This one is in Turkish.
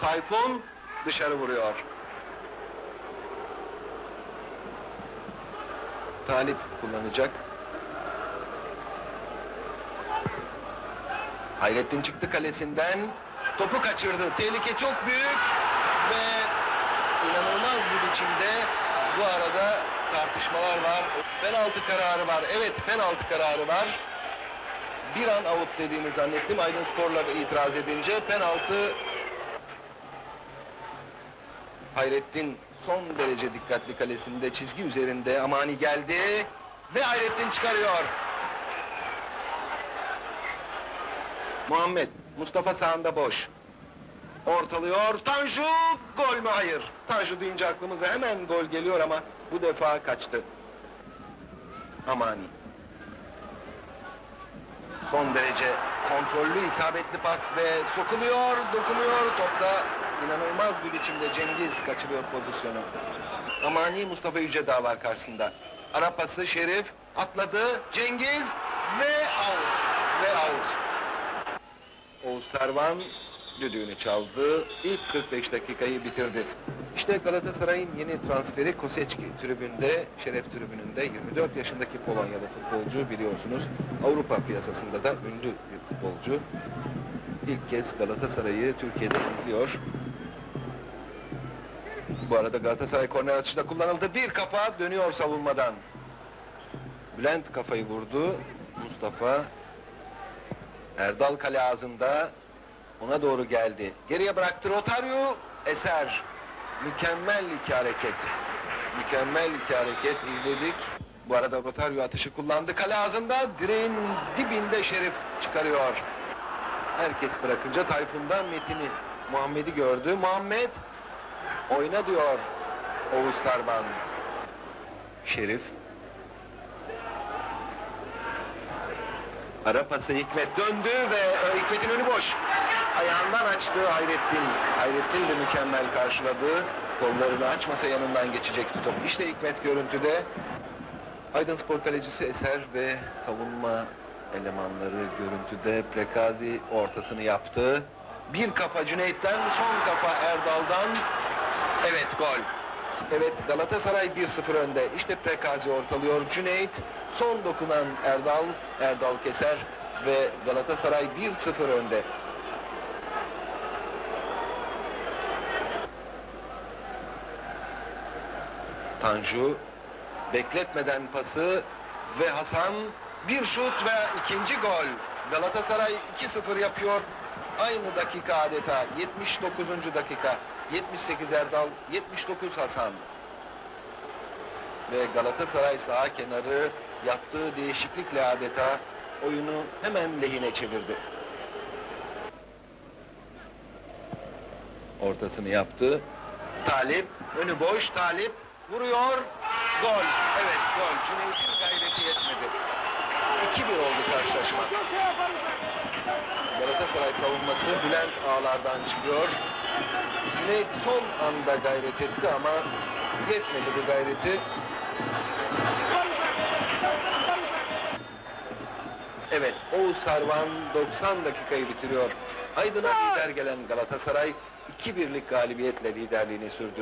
Tayfun dışarı vuruyor. Talip kullanacak. Hayrettin çıktı kalesinden. Topu kaçırdı. Tehlike çok büyük ve inanılmaz bir biçimde bu arada tartışmalar var. Penaltı kararı var. Evet penaltı kararı var. Bir an out dediğini zannettim. Aydın Sporlar itiraz edince penaltı Hayrettin son derece dikkatli kalesinde çizgi üzerinde Amani geldi ve Hayrettin çıkarıyor. Muhammed Mustafa sağında boş. Ortalıyor. Tanju gol mü? Hayır. Tanju deyince aklımıza hemen gol geliyor ama bu defa kaçtı. Amani. Son derece kontrollü isabetli pas ve sokuluyor, dokunuyor. Topta inanılmaz bir biçimde Cengiz kaçırıyor pozisyonu. Amani Mustafa Yücedağ var karşısında. Ara pası Şerif atladı. Cengiz ve out. Ve out. Oğuz Servan düdüğünü çaldı. İlk 45 dakikayı bitirdi. İşte Galatasaray'ın yeni transferi Koseçki tribünde, şeref tribününde 24 yaşındaki Polonyalı futbolcu biliyorsunuz. Avrupa piyasasında da ünlü bir futbolcu. İlk kez Galatasaray'ı Türkiye'de izliyor. Bu arada Galatasaray korner atışında kullanıldı. Bir kafa dönüyor savunmadan. Bülent kafayı vurdu. Mustafa Erdal kale ağzında ona doğru geldi. Geriye bıraktı Rotario. Eser. Mükemmel iki hareket. Mükemmel iki hareket izledik. Bu arada Rotario atışı kullandı. Kale ağzında direğin dibinde Şerif çıkarıyor. Herkes bırakınca Tayfun'dan Metin'i Muhammed'i gördü. Muhammed oyna diyor Oğuz Sarban. Şerif Ara pası Hikmet döndü ve Hikmet'in önü boş. Ayağından açtı Hayrettin. Hayrettin de mükemmel karşıladı. Kollarını açmasa yanından geçecekti top. İşte Hikmet görüntüde. Aydın Spor kalecisi Eser ve savunma elemanları görüntüde. Prekazi ortasını yaptı. Bir kafa Cüneyt'ten, son kafa Erdal'dan. Evet gol. Evet Galatasaray 1-0 önde. İşte Prekazi ortalıyor. Cüneyt son dokunan Erdal, Erdal keser ve Galatasaray 1-0 önde. Tanju bekletmeden pası ve Hasan bir şut ve ikinci gol. Galatasaray 2-0 yapıyor. Aynı dakika adeta 79. dakika. 78 Erdal, 79 Hasan. Ve Galatasaray saha kenarı yaptığı değişiklikle adeta oyunu hemen lehine çevirdi. Ortasını yaptı. Talip, önü boş Talip vuruyor. Gol. Evet gol. Cüneyt'in gayreti yetmedi. 2-1 oldu karşılaşma. Galatasaray savunması Bülent ağlardan çıkıyor. Cüneyt son anda gayret etti ama yetmedi bu gayreti. Evet, Oğuz Sarvan 90 dakikayı bitiriyor. Aydın'a lider gelen Galatasaray 2-1'lik galibiyetle liderliğini sürdürüyor.